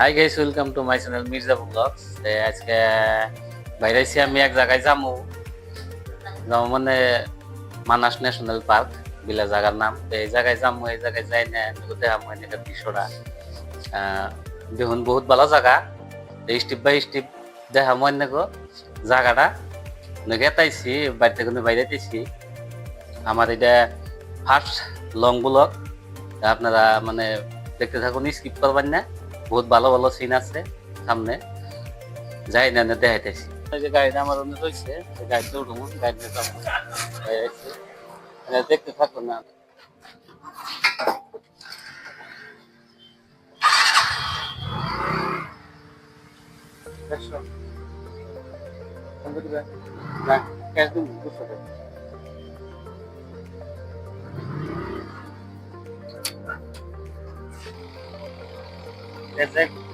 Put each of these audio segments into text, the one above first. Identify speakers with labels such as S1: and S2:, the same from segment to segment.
S1: Hi guys welcome to my channel Mirza vlogs আজকে বাইরেছি আমি এক জায়গায় যাব যাব মানে মানাস ন্যাশনাল পার্ক বিলা জায়গার নাম। এই জায়গায় যাব এই জায়গায় যাই না দেখাম এনেকা দৃশ্যটা। আহ, দেখুন বহুত ভালো জায়গা। স্টিপ বাই স্টিপ দেখাম এনেকো জায়গাটা। গেতাইছি বাড়ি থেকে বাইরেতেছি আমার এটা ফার্স্ট লং ব্লগ আপনারা মানে দেখতে থাকুন স্কিপ করবেন না। বহুত ভালো ভালো সিন আছে সামনে। যাই না দেখাইতেছি। যে গাড়িটা আমার অন্য সেই গাড়িতে উঠবো, গাড়িতে দেখতে থাকুন না। cash দিন।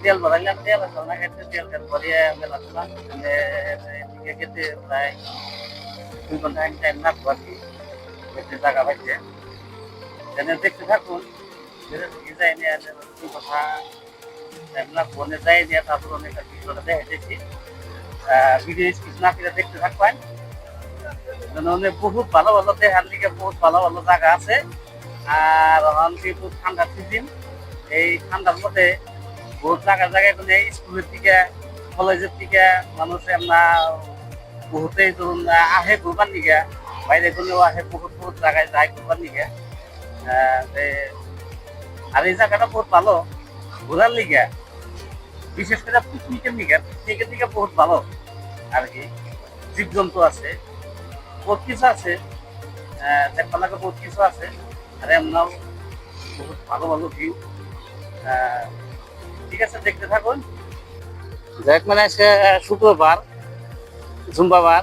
S1: তেল ভরাইলাম তেল আছে না খেতে তেল তেল ভরিয়ে মেলাচ্ছিলাম এদিকে খেতে প্রায় দুই ঘণ্টা এক টাইম লাগবো আর কি খেতে জায়গা পাইছে এনে দেখতে থাকুন যাই নিয়ে দুই কথা টাইম লাগবো যাই নিয়ে তারপর অনেক কিছুটা দেখাইতেছি ভিডিও স্কিপ না করে দেখতে থাকবেন অনেক বহুত ভালো ভালো দেখার লিগে বহুত ভালো ভালো জায়গা আছে। আর এখন কিন্তু ঠান্ডার সিজন এই ঠান্ডার মধ্যে বহুত জায়গা জায়গায় মানে স্কুলের থেকে কলেজের থেকে মানুষ আমরা বহুতেই ধরুন, আহে ঘুরবার নিগে বাইরে গেলেও আহে বহুত বহুত জায়গায় যায় ঘুরবার নিগে আর এই জায়গাটা বহুত ভালো, ঘোরার লিগে বিশেষ করে পিকনিকের নিগে পিকনিকের দিকে বহুত ভালো। আর কি, জীবজন্তু আছে, বহুত কিছু আছে দেখবার লাগে বহুত কিছু আছে। আর এমনাও বহুত ভালো ভালো ভিউ ঠিক আছে, দেখতে থাকুন। দেখ মানে সে শুক্রবার জুম্বাবার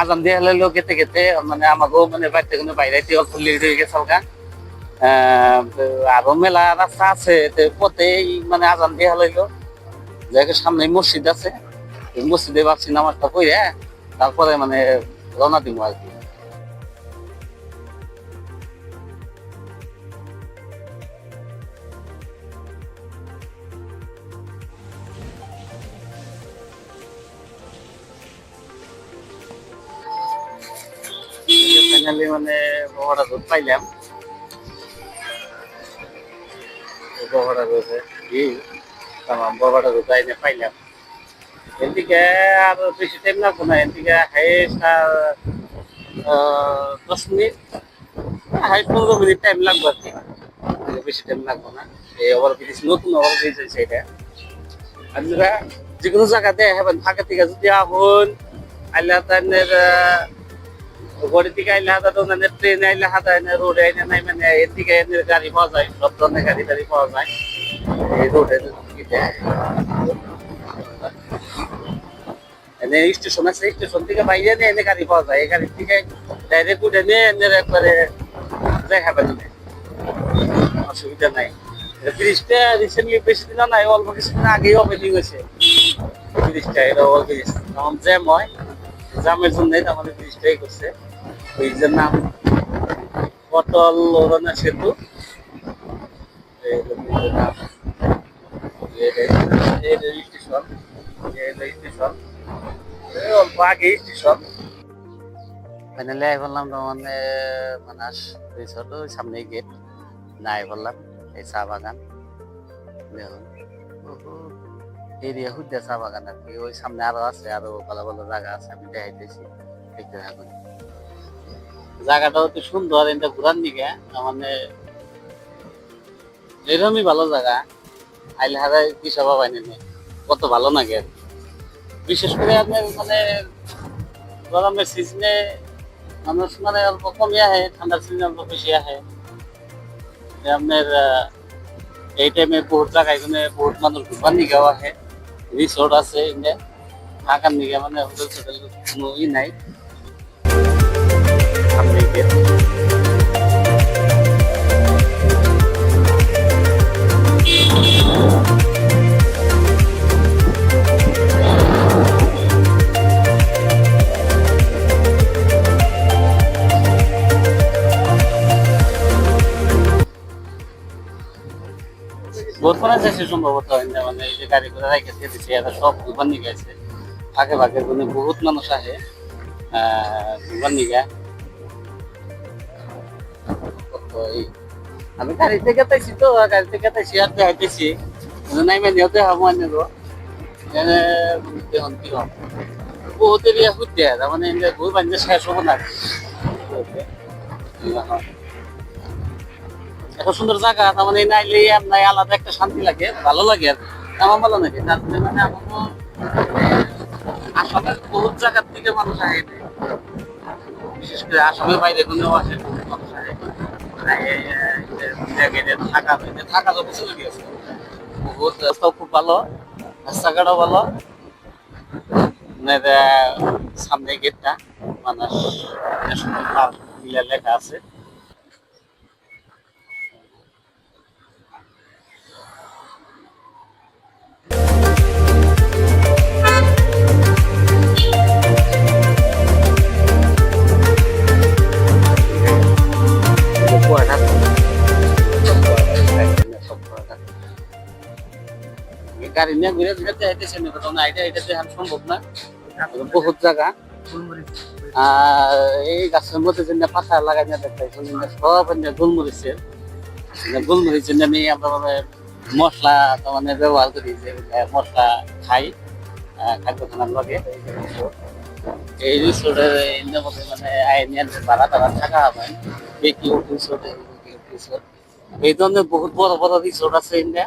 S1: আজান দিয়ে হলে লোক গেতে গেতে মানে আমাকেও মানে বাড়িতে কোনো বাইরে অল্প লেট হয়ে গেছে হালকা। আরও মেলা রাস্তা আছে পথে মানে আজান দিয়ে হলাইলো যাকে সামনে মসজিদ আছে মসজিদে ভাবছি নামাজটা কইরে তারপরে মানে রওনা দিব আর কি। ফাইনালি মানে বহরা দুধ পাইলাম। বহরা দুধে কি তামাম বহরা দুধ আইনে পাইলাম। এদিকে আর বেশি টাইম লাগবো না, এদিকে হাইস্ট আর দশ মিনিট হাইস্ট পনেরো মিনিট টাইম লাগবে আর কি। বেশি টাইম লাগবে না, এই ওভার ব্রিজ নতুন ওভার ব্রিজ হয়েছে এটা। আপনারা যে কোনো জায়গাতে হবেন, ফাঁকা থেকে যদি আহুন আল্লাহ তাদের গড়ি থেকে আইলে হাতা তো মানে ট্রেনে আইলে হাতা এনে রোডে আইনে নাই মানে এদিকে এনে গাড়ি পাওয়া যায় সব ধরনের গাড়ি টাড়ি পাওয়া এনে স্টেশন আছে স্টেশন থেকে বাইরে নিয়ে এনে গাড়ি পাওয়া যায় এই গাড়ি থেকে ডাইরেক্ট উঠে নিয়ে এনে একবারে দেখাবেন অসুবিধা নাই ব্রিজটা রিসেন্টলি বেশি দিন নাই অল্প কিছুদিন আগেই ওপেনিং হয়েছে ব্রিজটা এটা তখন জ্যাম হয় জামের জন্যই আমাদের ব্রিজটাই করছে ব্রিজের নাম, পটল ওরনা সেতু। Station station. স্টেশন। বললাম মানে ওই গেট না, আই বললাম এই চা বাগান। এরিয়া হুদ্দা চা বাগান আর কি। ওই সামনে আরও আছে, আরও ভালো ভালো জায়গা আছে, আমি দেখাইতেছি। দেখতে থাকুন। জায়গাটা অতি সুন্দর, এটা ঘুরার দিকে মানে এরকমই ভালো জায়গা, আইলে হারাই সভা পাইনি কত ভালো লাগে বিশেষ করে আপনার মানে গরমের সিজনে মানুষ মানে অল্প কমই আহে, ঠান্ডার সিজনে অল্প বেশি আহে। আপনার এই টাইমে বহুত জায়গায় এখানে বহুত মানুষ ঘুরবার নিকেও আহে। রিসোর্ট আছে থাকার নিকে মানে হোটেল টোটেল কোনো ই নাই। মাছ আছে সম্ভবত মানে এই যে গাড়ি করে রাখে দিয়ে দিচ্ছে এরা সব ঘুরবার নিয়ে গেছে। ফাঁকে ফাঁকে বহুত মানুষ আহ, ঘুরবার নিয়ে এই- আমি গাড়ি থেকে তাইছি তো গাড়ি থেকে তাইছি আর দেখাইতেছি নাইমে নিহতে হব আনে গো এনে দেখুন বহুত এরিয়া ঘুরতে তার মানে ঘুর বান্ধে শেষ হব না এত সুন্দর জায়গা তার মানে নাই, আলাদা একটা শান্তি লাগে, ভালো লাগে আর আমার ভালো লাগে তার মানে আসামের বহুত জায়গার থেকে মানুষ আহে। বিশেষ করে আসামের বাইরে কোনো আসে মানুষ আহে থাকা থাকা তো আছে। বহুত রাস্তাও খুব ভালো, রাস্তাঘাটও ভালো। সামনে গেটটা, মানুষ ন্যাশনাল পার্ক লেখা আছে। গাড়ি নিয়ে ঘুরে ঘুরে যাইতেছে না, এটা সম্ভব না। বহুত জায়গা। আর এই গাছের মধ্যে যে পাতা লাগাই না দেখতেছি সব এনে গোলমরিচে আমি মানে মশলা মানে ব্যবহার করি, যে মশলা খাই খাদ্য খানার লগে। এই রিসোর্টের মধ্যে মানে আইনিয়ান ভাড়া টাড়া থাকা হবে বেকি রিসোর্ট, এই ধরনের বহুত বড় বড় রিসোর্ট আছে ইন্ডিয়া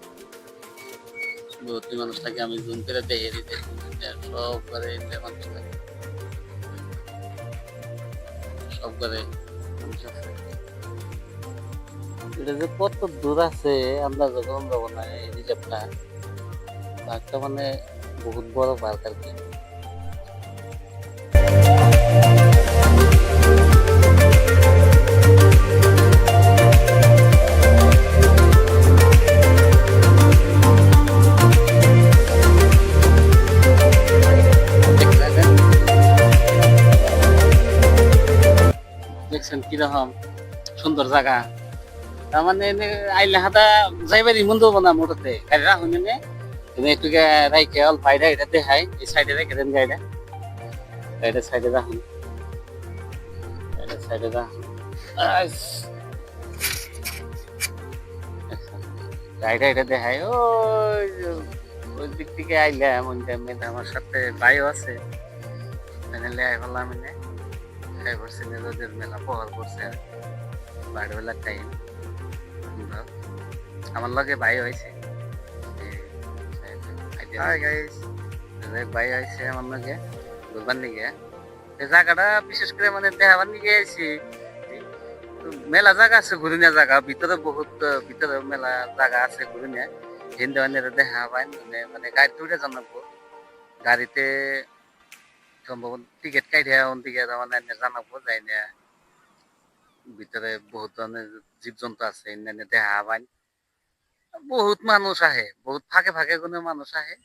S1: বহুত মানুষ থাকে আমি জুম করে দেখে দিতে সব করে মানুষ থাকে সব করে। এটা যে কত দূর আছে, আমরা যখন যাব না, এই রিজার্ভটা পার্কটা মানে বহুত বড় পার্ক আর কি দেখছেন কীরকম? সুন্দর জায়গা তার মানে আইলে হাতা যাইবারি মন্দ না মোটতে গাড়ি রাখুন এনে। একটু রাইকে অল্প আইডা এটা দেখাই। এই সাইডে রেখে দেন গাড়িটা। গাড়িটা সাইডে রাখুন। সাইডে রাখুন। গাড়িটা এটা দেখাই। ওই ওই দিক থেকে আইলাম ওই টাইমে আমার সাথে ভাইও আছে। ফাইনালি আই বললাম এনে খাই পড়ছে রোদের মেলা পহর করছে বাইরে বেলার টাইম আমার লগে ভাই হয়েছে। হাই গাইস ভাই হয়েছে আমার লগে ঘুরবার নিগে এই জায়গাটা বিশেষ করে মানে দেখাবার নিগে আইছি। মেলা জায়গা আছে ঘুরিনিয়া জায়গা। ভিতরে বহুত ভিতরে মেলা জায়গা আছে ঘুরিনিয়া। হিন্দু দেখা পাই মানে মানে গাড়িতে উঠে জানাব গাড়িতে টিকিট না ভিতরে বহুত ধরনের আছে দেখা পাই বহুত মানুষ আহে, বহুত ফাঁকে ফাঁকে কোনো মানুষ আহে।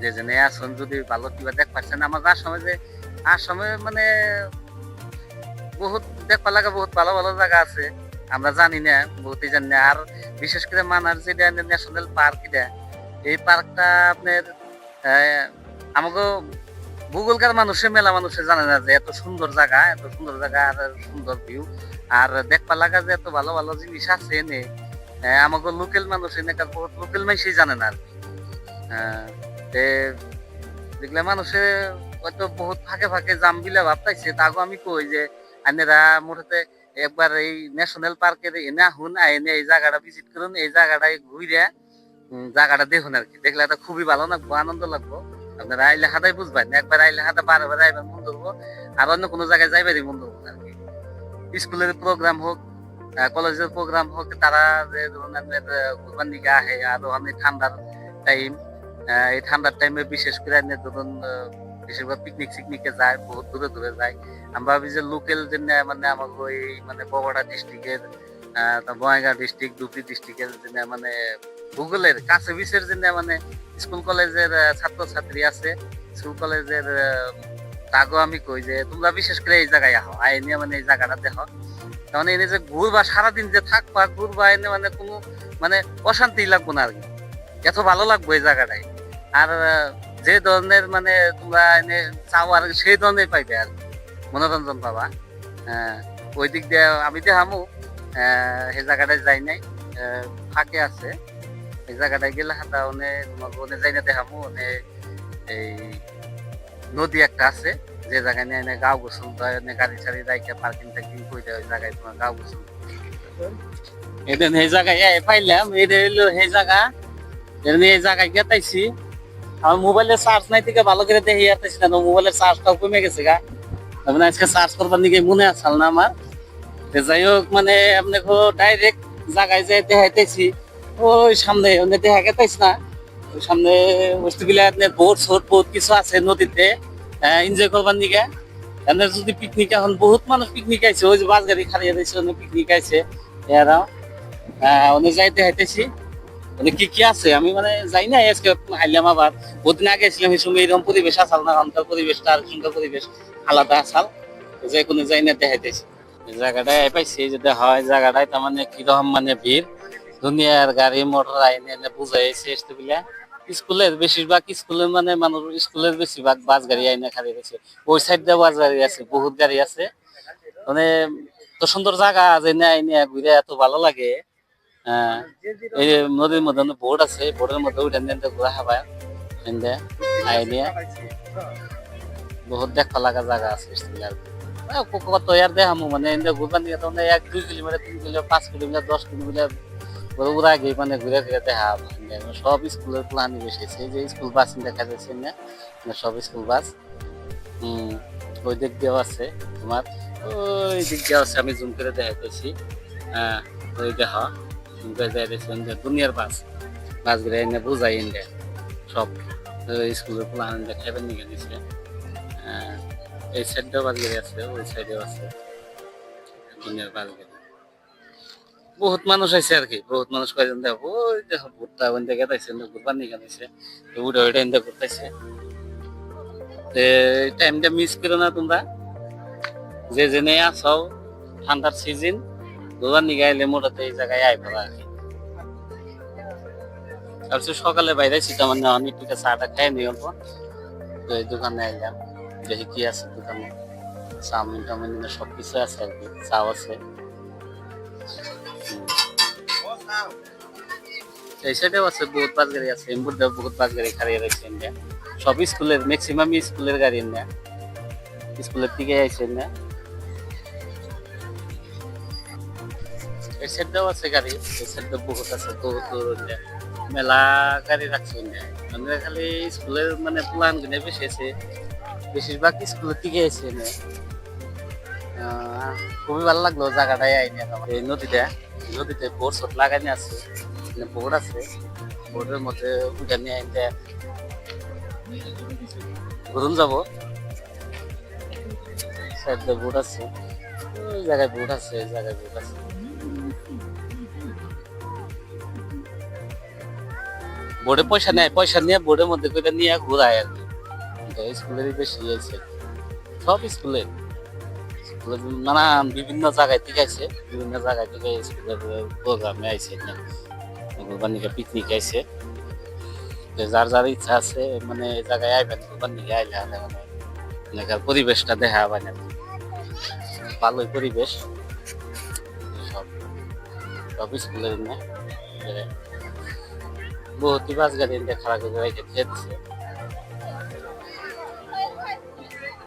S1: যে জনে আসুন যদি ভালো কিবা দেখ পাচ্ছেন আমার আসামে যে আসামে মানে বহুত দেখবা লাগা বহুত ভালো ভালো জায়গা আছে। আমরা জানি না, বহুতই জানি না। আর বিশেষ করে মানার যেটা ন্যাশনাল পার্ক এটা এই পার্কটা আপনার আমাকে ভূগোলকার মানুষের মেলা মানুষে জানে না যে এত সুন্দর জায়গা, এত সুন্দর জায়গা আর সুন্দর ভিউ আর দেখবা লাগা যে এত ভালো ভালো জিনিস আছে এনে আমাকে লোকাল মানুষ এনে বহুত লোকাল মানুষই জানে না আর দেখলে মানুষে হয়তো বহুত ফাঁকে ফাঁকে বিলা ভাবতাইছে তাগো আমি কই যে আনেরা মোটাতে একবার এই ন্যাশনাল পার্কের এনে আহুন এনে এই জায়গাটা ভিজিট করুন, এই জায়গাটায় ঘুরে জায়গাটা দেখুন আর কি। দেখলে এটা খুবই ভালো লাগবো, আনন্দ লাগবো। আপনারা আইলে হাতাই বুঝবেন, একবার আইলে হাতা বারবার আইবেন মন ধরবো। আর অন্য কোনো জায়গায় যাইবারই মন ধরবো আর কি। স্কুলের প্রোগ্রাম হোক কলেজের প্রোগ্রাম হোক, তারা যে ধরনের ঘুরবার নিকে আহে, আর ওখানে ঠান্ডার টাইম এই ঠান্ডার টাইমে বিশেষ করে এনে ধরুন বেশিরভাগ পিকনিক সিকনিকে যায়, বহুত দূরে দূরে যায়। আমি ভাবি যে লোকাল যে মানে আমাকে ওই মানে বগুড়া ডিস্ট্রিক্টের বঙ্গাইগাঁও ডিস্ট্রিক্ট দুপি ডিস্ট্রিক্টের যে মানে ভূগোলের কাছে বিশের যে মানে স্কুল কলেজের ছাত্রছাত্রী আছে, স্কুল কলেজের তাগো আমি কই যে তোমরা বিশেষ করে এই জায়গায় আহ আই নিয়ে মানে এই জায়গাটা দেখো। তার মানে এনে যে ঘুরবা, সারাদিন যে থাকবা, ঘুরবা এনে মানে কোনো মানে অশান্তি লাগবো না আর কি। এত ভালো লাগবে এই জায়গাটায়। আর যে ধরনের মানে তোমরা এনে চাও আর সেই ধরনের পাইবে আর। মনোরঞ্জন পাবা। হ্যাঁ ওই দিক দিয়ে আমি দেখামু সেই জায়গাটায় যাই নাই ফাঁকে আছে। এই জায়গাটায় গেলে হাতা ওনে তোমাকে ওনে যাই না দেখামু ওনে এই নদী একটা আছে, যে জায়গায় নিয়ে এনে গাও গোসল দেয় এনে গাড়ি সারি রাইকে পার্কিং টার্কিং করে দেয় ওই জায়গায় তোমার গাও গোসল এটা এই জায়গায় এই পাইলাম এটা হইল সেই জায়গা এটা নিয়ে এই জায়গায় গেতাইছি আমার মোবাইলের চার্জ নাই থেকে ভালো করে দেখে আসতেছি না মোবাইলের চার্জটাও কমে গেছে গা। মানে আজকে চার্জ করবার দিকে মনে আসল না আমার। যাই হোক মানে আপনাকে ডাইরেক্ট জায়গায় যাই দেখাইতেছি। ওই সামনে, ওখানে দেখা গেতাইছি না। ওই সামনে বস্তুগুলা আপনার বোট সোট বহুত কিছু আছে নদীতে এনজয় করবার দিকে এনে যদি পিকনিক এখন বহুত মানুষ পিকনিক আইছে, ওই যে বাস গাড়ি খারিয়ে দিয়েছে পিকনিক আইছে, এরাও। ওনে যাইতে হাইতেছি। মানে কি কি আছে? আমি মানে যাই না আজকে আইলাম আবার। বহুদিন আগে ছিলাম এই সময় এরকম পরিবেশ আসাল না এখনকার পরিবেশটা আর সুন্দর পরিবেশ, আলাদা আসাল যে কোনো যাই না দেখাইতেছি। জায়গাটায় পাইছি যদি হয় জায়গাটায়, তার মানে কীরকম মানে ভিড়। দুনিয়ার গাড়ি, মোটর, আইনে, এনে বুঝাইছে এগুলা স্কুলের বেশিরভাগ স্কুলের মানে মানুষ স্কুলের বেশিরভাগ বাস গাড়ি, আইনে খালি গেছে ওই সাইড বাস গাড়ি আছে, বহুত গাড়ি আছে। মানে তো সুন্দর জায়গা যে না আইনে ঘুরে এত ভালো লাগে। হ্যাঁ এই নদীর মধ্যে বোট আছে, বোটের মধ্যে উঠে নিয়ে ঘোরা খাবা এনে আইনে বহুত দেখা লাগা জায়গা আছে ক- কত ইয়ার দেখামু? মানে এনে ঘুরবার নিয়ে এক দুই কিলোমিটার, তিন কিলোমিটার, পাঁচ কিলোমিটার, দশ কিলোমিটার ওরা আগে মানে ঘুরে ঘুরে দেখা সব স্কুলের প্ল্যান বসেছে যে স্কুল বাস দেখা যাচ্ছে না সব স্কুল বাস ওই দিক দিয়েও আছে তোমার। ওই দিক দিয়ে আছে আমি জুম করে দেখাইতেছি। হ্যাঁ ওই দেখা জুম করে দেখাইতেছি দুনিয়ার বাস বাসগুলো এনে বুঝাই এনে সব স্কুলের প্ল্যান দেখাইবেন নিয়ে দিছে হ্যাঁ, এই সাইডেও বাস গাড়ি আছে ওই সাইডেও আছে। দুনিয়ার বাস গাড়ি বহুত মানুষ আছে আর কি বহুত মানুষ কয়জন দেখো ওই দেখো, ভুট্টা ওই দেখে গেছে ঘুরবার নিয়ে গেছে উঠে ওইটা এনে ঘুরতেছে টাইমটা মিস করো না তোমরা। যে জেনে আসো ঠান্ডার সিজন ঘুরবার নিয়ে গেলে মোটাতে এই জায়গায় আই পাবা আর কি তারপর সকালে বাইরে ছিলাম মানে আমি একটু চাটা খাই নি অল্প তো এই দোকানে এলাম দেখি কি আছে দোকানে। চাউমিন টাউমিন সব কিছু আছে আর কি চাও আছে। এই সাইডেও আছে বহুত বাস গাড়ি আছে এমবুর দেও বহুত বাস গাড়ি খাড়িয়ে রয়েছে ইন্ডিয়া সব স্কুলের ম্যাক্সিমাম স্কুলের গাড়ি না স্কুলের দিকে আইছে না এই সাইডেও আছে গাড়ি, এই সাইডে বহুত আছে, বহুত দূর ইন্ডিয়া মেলা গাড়ি রাখছে ইন্ডিয়া মানে খালি স্কুলের মানে প্ল্যানগুলো বেশি আছে। বেশিরভাগ স্কুলের দিকে আছে না খুবই ভালো লাগল জায়গাটায় আইনি এই নদীটা নদীতে বোট সট লাগানি আছে বোর্ড আছে বোর্ডের মধ্যে উঠে নিয়ে আইনতে ঘুরুন যাব। সাইডে বোট আছে, ওই জায়গায় বোট আছে, এই জায়গায় বোট আছে। বোর্ডে পয়সা নেয়, পয়সা নিয়ে বোর্ডের মধ্যে করে নিয়ে ঘুরায় আর কি। স্কুলেরই বেশি আছে সব স্কুলের। নানান বিভিন্ন জায়গায় থেকে বিভিন্ন জায়গায় থেকে প্রোগ্রামে আইছে কোরবানিকে পিকনিক আইছে। তো যার যার ইচ্ছা আছে মানে জায়গায় আইবেন কোরবানিকে আইলে মানে এলাকার পরিবেশটা দেখা পাবেন না। ভালোই পরিবেশ। সব সব স্কুলের বহুত বাস গাড়ি খারাপ করে রেখে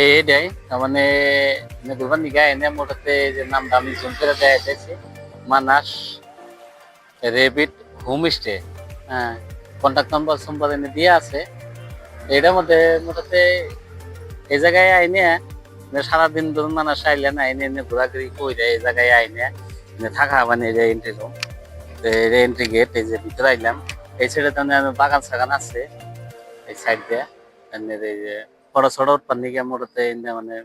S1: এটাই। তার মানে ঘুরবার নিগা এনে মোটাতে যে নামটা আমি জুম করে দেয়া যাচ্ছে মানাস রেবিট হোমস্টে হ্যাঁ কন্ট্যাক্ট নাম্বার সম্পদ এনে দিয়ে আছে। এটার মধ্যে মোটাতে এই জায়গায় আইনে। সারাদিন ধরুন মানুষ আইলে না আইনে এনে ঘোরাঘুরি করে এই জায়গায় আইনে। থাকা মানে যে এন্ট্রি রুম এন্ট্রি গেট এই যে ভিতরে আইলাম। এই সাইডে তো বাগান সাগান আছে। এই সাইড দিয়ে। এই যে ছোট উৎপাদন গিয়ে এনে মানে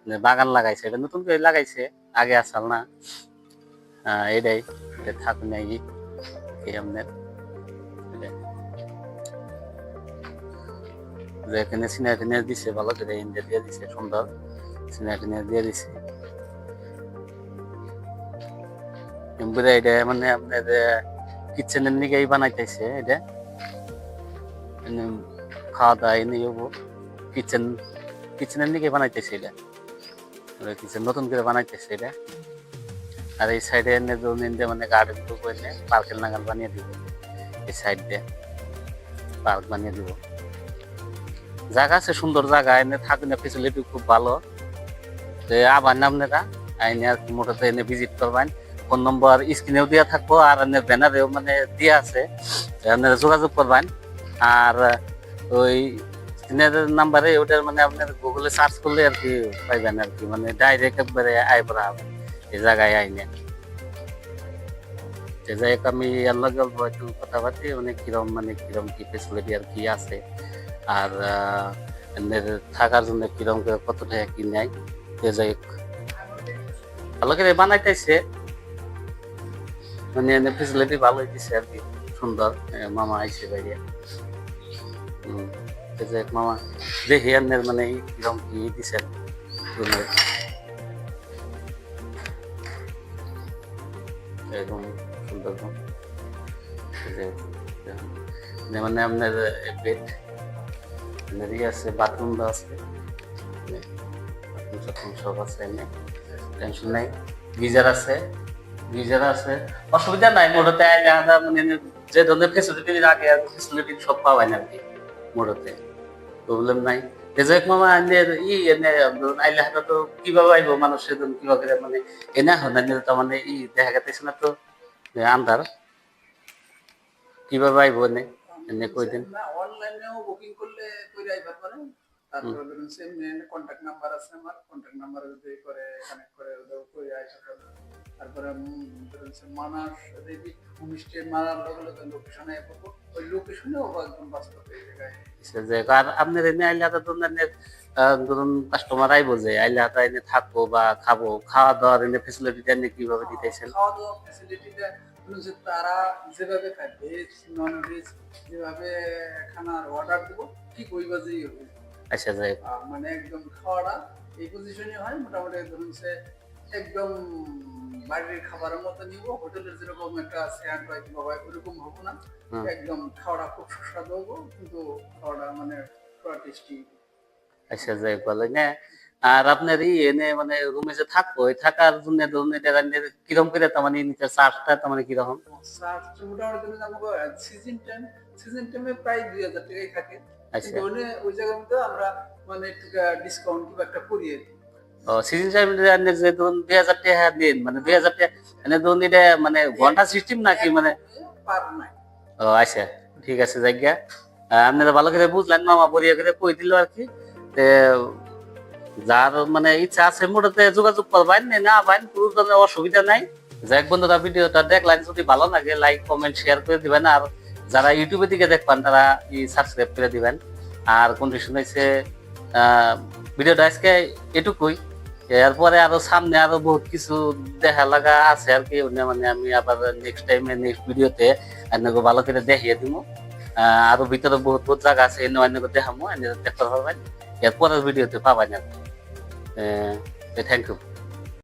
S1: মানে বাগান লাগাইছে, এটা নতুন করে লাগাইছে, আগে আসাল না। এটাই এটা থাকুন এই আপনার এখানে সিনারি টিনারি দিছে, ভালো করে ইন্ডিয়া দিয়ে দিছে, সুন্দর। সিনারি টিনারি দিয়ে দিছে। এমপুরে এটা মানে আপনার কিচেনের নিকেই বানাইতেছে, এটা। এনে খাওয়া দাওয়া হব কিচেন, কিচেনের নিকে বানাইতেছে এটা। কিচেন নতুন করে বানাইতেছে এটা। আর এই সাইডে এনে ধরুন এনে মানে গার্ডেন এনে পার্কের নাগাল বানিয়ে দিব। এই সাইড দিয়ে পার্ক বানিয়ে দিব। জায়গা আছে, সুন্দর জায়গা। এনে থাকুন ফেসিলিটি খুব ভালো। তো আবার আপনারা আইনে আর মোটাতে এনে ভিজিট করবেন। ফোন নম্বর স্ক্রিনেও দেওয়া থাকব, আর এনে ব্যানারেও মানে দেওয়া আছে। যোগাযোগ করবেন। আর ওই স্ক্রিনের নাম্বারে ওটার মানে আপনার গুগলে সার্চ করলে আর কি পাইবেন আর কি। মানে ডাইরেক্ট একবারে আই পড়া হবে এই জায়গায় আইনে যে যাই হোক আমি আল্লাহ গল্প একটু কথা বাতি মানে কিরম মানে কিরম কি ফেসিলিটি আর কি আছে, আর থাকার জন্য কিরম কত টাকা কি নেয় যে যাই হোক ভালো করে বানাইতেছে। মানে এদের ফেসিলিটি ভালো দিছে আর কি, সুন্দর মামা আইছে বাইরে। হুম। হোক মামা দেখি এদের মানে কিরম কি যে, মানে আপনার বেড আপনার ইয়ে আছে বাথরুম আছে বাথরুম সব আছে এনে টেনশন নাই। গিজার আছে গিজার আছে। অসুবিধা নাই মোটতে মানে যে ধরনের ফেসিলিটি আগে ফেসিলিটি সব পাওয়াই না আর কি মোটতে প্রবলেম নাই। তেজক মামা আইলে ই এনে আইলে হাতে তো কীভাবে আইব মানুষ সেদিন কীভাবে করে মানে এনে হয় না তো মানে ই দেখা গেছে না তো আন্ধার কীভাবে আইব এনে এনে কই দিন।
S2: অনলাইনেও বুকিং করলে কইরা আইবার পারে। তারপরে সেম কন্টাক্ট নাম্বার আছে আমার কন্টাক্ট নাম্বার যদি করে কানেক্ট করে ওদের কইরা আইসা তারপরে মানাস রেবি হোমস্টে মারার লগে লগে লোকেশনে পড়ব ওই লোকেশনেও একদম বাস্তব এই জায়গায়
S1: আর আপনার এনে আইলে হাতে ধরুন কাস্টমার আইবো যে আইলে হাতে এনে থাকব বা খাব খাওয়া দাওয়ার এনে ফেসিলিটি এনে কীভাবে দিতেছেন?
S2: খাওয়া দাওয়া ফ্যাসিলিটিটা ধরুন যে তারা যেভাবে খায় ভেজ নন ভেজ যেভাবে খানার অর্ডার দেবো ঠিক ওই বাজেই হবে।
S1: আচ্ছা যাই
S2: মানে একদম খাওয়াটা এই পজিশনে হয় মোটামুটি ধরুন সে একদম বাড়ির খাবারের মতো নিব হোটেলের যেরকম একটা স্ট্যান্ড হয় কিংবা ওরকম হব না। একদম খাওয়াটা খুব সুস্বাদু হব কিন্তু খাওয়াটা মানে পুরো টেস্টি
S1: আচ্ছা যাই বলে না আর আপনার ই এনে মানে রুমে যে থাকব থাকার জন্য ধরুন এটা কীরকম করে তার মানে নিচে চার্জটা তার মানে কীরকম?
S2: মোটামুটি সিজন টাইম সিজন টাইমে প্রায় দুই হাজার টাকাই থাকে।
S1: আচ্ছা।
S2: ওই জায়গার মধ্যে আমরা মানে একটু ডিসকাউন্ট কিংবা একটা করিয়ে দিই।
S1: মানে মানে নাকি মানে? আচ্ছা ঠিক আছে ভালো করে মামা আর কি। যার মানে ইচ্ছা আছে যোগাযোগ না পাইন অসুবিধা নাই। যাক বন্ধুরা ভিডিওটা দেখলেন, যদি ভালো লাগে লাইক কমেন্ট শেয়ার করে দিবেন। আর যারা ইউটিউবে দিকে দেখবেন, তারা সাবস্ক্রাইব করে দিবেন। আর কন্ডিশন হয়েছে ভিডিওটা আজকে এটুকুই। এরপরে আরও সামনে আরও বহুত কিছু দেখা লাগা আছে আর কি মানে আমি আবার নেক্সট টাইমে নেক্সট ভিডিওতে আপনাকে ভালো করে দেখিয়ে দিব আরও ভিতরে বহুত বহুত জায়গা আছে, এনে অন্য দেখামো এনে দেখতে পারবেন। এরপরের ভিডিওতে পাবেন আর থ্যাংক ইউ